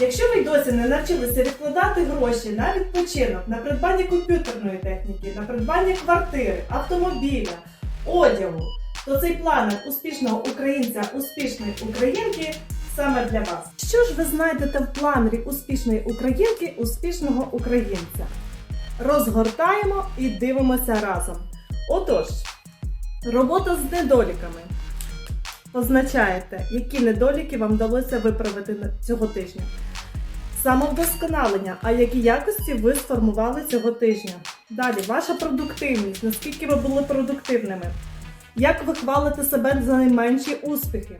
Якщо ви досі не навчилися відкладати гроші на відпочинок, на придбання комп'ютерної техніки, на придбання квартири, автомобіля, одягу, то цей планер успішного українця, успішної українки саме для вас. Що ж ви знайдете в планері успішної українки, успішного українця? Розгортаємо і дивимося разом. Отож, робота з недоліками. Позначаєте, які недоліки вам вдалося виправити цього тижня. Самовдосконалення, а які якості ви сформували цього тижня. Далі, ваша продуктивність, наскільки ви були продуктивними, як ви хвалите себе за найменші успіхи.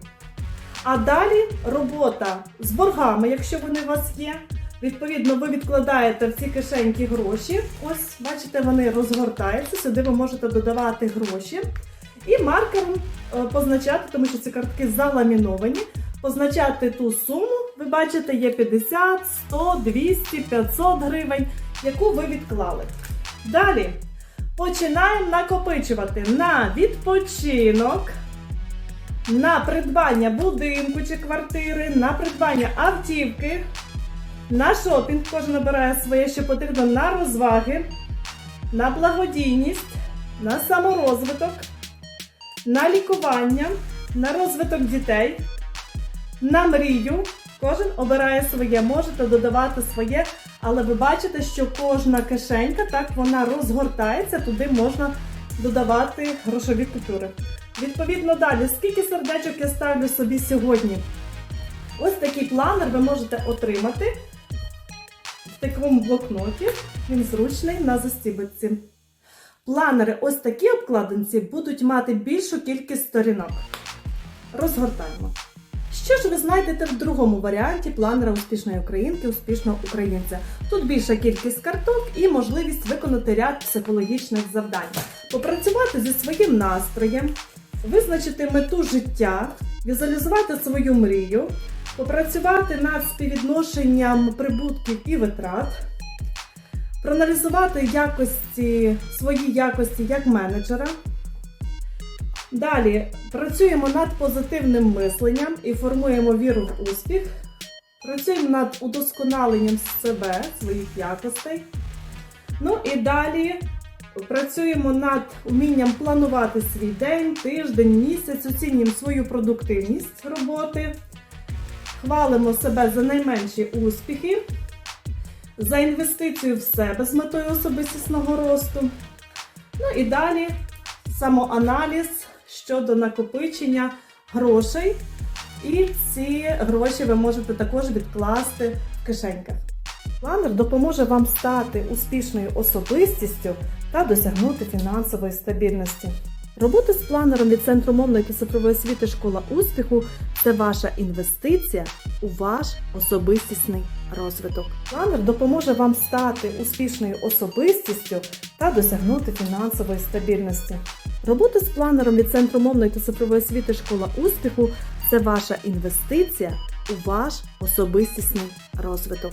А далі робота з боргами, якщо вони у вас є. Відповідно, ви відкладаєте в ці кишеньки гроші. Ось, бачите, вони розгортаються. Сюди ви можете додавати гроші. І маркером е, позначати, тому що ці картки заламіновані. Позначати ту суму, ви бачите, є 50, 100, 200, 500 гривень, яку ви відклали. Далі починаємо накопичувати на відпочинок, на придбання будинку чи квартири, на придбання автівки, на шопінг. Кожен обирає своє, що потрібно на розваги, на благодійність, на саморозвиток, на лікування, на розвиток дітей, на мрію. Кожен обирає своє, можете додавати своє, але ви бачите, що кожна кишенька так вона розгортається, туди можна додавати грошові купюри. Відповідно, далі, скільки сердечок я ставлю собі сьогодні? Ось такий планер ви можете отримати в такому блокноті. Він зручний на застібочці. Планери ось такі обкладинці будуть мати більшу кількість сторінок. Розгортаємо. Що ж ви знайдете в другому варіанті планера успішної українки, успішного українця? Тут більша кількість карток і можливість виконати ряд психологічних завдань, попрацювати зі своїм настроєм, визначити мету життя, візуалізувати свою мрію, попрацювати над співвідношенням прибутків і витрат, проаналізувати якості, свої якості як менеджера. Далі працюємо над позитивним мисленням і формуємо віру в успіх. Працюємо над удосконаленням себе, своїх якостей. Ну і далі працюємо над умінням планувати свій день, тиждень, місяць, оцінюємо свою продуктивність роботи, хвалимо себе за найменші успіхи, за інвестицію в себе з метою особистісного росту. Ну і далі самоаналіз щодо накопичення грошей. І ці гроші ви можете також відкласти в кишеньках. Планер допоможе вам стати успішною особистістю та досягнути фінансової стабільності. Робота з планером від Центру мовної та цифрової освіти Школа успіху це ваша інвестиція у ваш особистісний розвиток. Планер допоможе вам стати успішною особистістю та досягнути фінансової стабільності. Робота з планером від Центру мовної та цифрової освіти Школа успіху це ваша інвестиція у ваш особистісний розвиток.